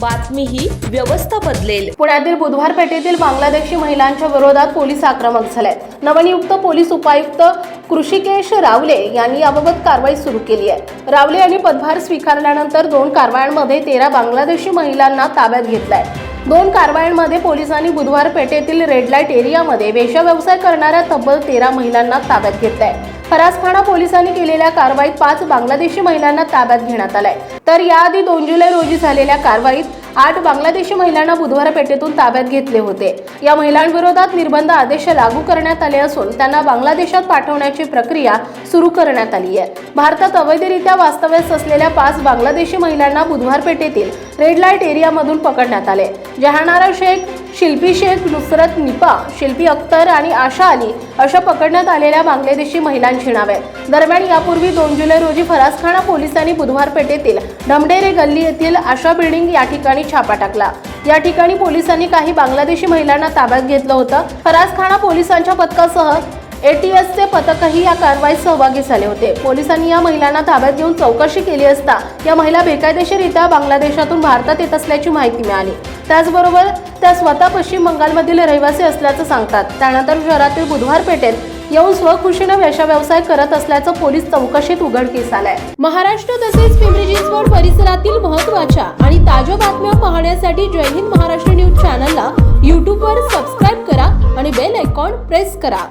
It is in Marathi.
बातमी ही व्यवस्था बदलेल. पुण्यातील बुधवार पेठेतील बांगलादेशी महिलांच्या विरोधात पोलीस आक्रमक झाले नवनियुक्त पोलीस उपायुक्त कृषिकेश रावले यांनी याबाबत कारवाई सुरू केली आहे. रावले यांनी पदभार स्वीकारल्यानंतर दोन कारवायांमध्ये तेरा बांगलादेशी महिलांना ताब्यात घेतलाय. दोन कारवायांमध्ये पोलिसांनी बुधवार पेठेतील रेड लाइट एरियामध्ये वेशव्यवसाय व्यवसाय करणाऱ्या तब्बल तेरा महिलांना ताब्यात घेतलाय. फरासखाना पोलिसांनी केलेल्या कारवाईत पाच बांगलादेशी महिलांना ताब्यात घेण्यात आलाय. तर याआधी दोन जुलै रोजी झालेल्या कारवाईत आठ बांगलादेशी महिलांना बुधवार पेठेतून ताब्यात घेतले होते. या महिलांविरोधात निर्बंध आदेश लागू करण्यात आले असून त्यांना बांगलादेशात पाठवण्याची प्रक्रिया सुरू करण्यात आली आहे. भारतात अवैधरित्या वास्तव्यास असलेल्या पाच बांगलादेशी महिलांना बुधवार पेठेतील रेड लाइट एरियामधून पकडण्यात आले. जहानारा शेख शिल्पी शेख नुसरत निपा शिल्पी अख्तर आणि आशा अली अशा पकडण्यात आलेल्या बांगलादेशी महिलांची नावे. दरम्यान यापूर्वी दोन जुलै रोजी फरासखाना पोलिसांनी बुधवार पेठेतील ढमडेरे गल्ली येथील आशा बिल्डिंग या ठिकाणी छापा टाकला. या ठिकाणी पोलिसांनी काही बांगलादेशी महिलांना ताब्यात घेतलं होतं. फरासखाना पोलिसांच्या पथकासह एटीएसचे पथकही या कारवाईत सहभागी झाले होते. पोलिसांनी या महिलांना ताब्यात घेऊन चौकशी केली असता या महिला बेकायदेशीररित्या बांगलादेशातून भारतात येत असल्याची माहिती मिळाली. त्याचबरोबर त्या स्वतः पश्चिम बंगालमधील रहिवासी असल्याचं सांगतात. त्यानंतर शहरातील बुधवार पेठेत येऊन स्वखुशीनं वेशा व्यवसाय करत असल्याचं पोलीस चौकशीत उघडकीस आलंय. महाराष्ट्र तसेच पिंपरी चिंचवड परिसरातील महत्त्वाच्या आणि ताज्या बातम्या पाहण्यासाठी जय हिंद महाराष्ट्र न्यूज चॅनलला यूट्यूबवर सबस्क्राईब करा आणि बेल आयकॉन प्रेस करा.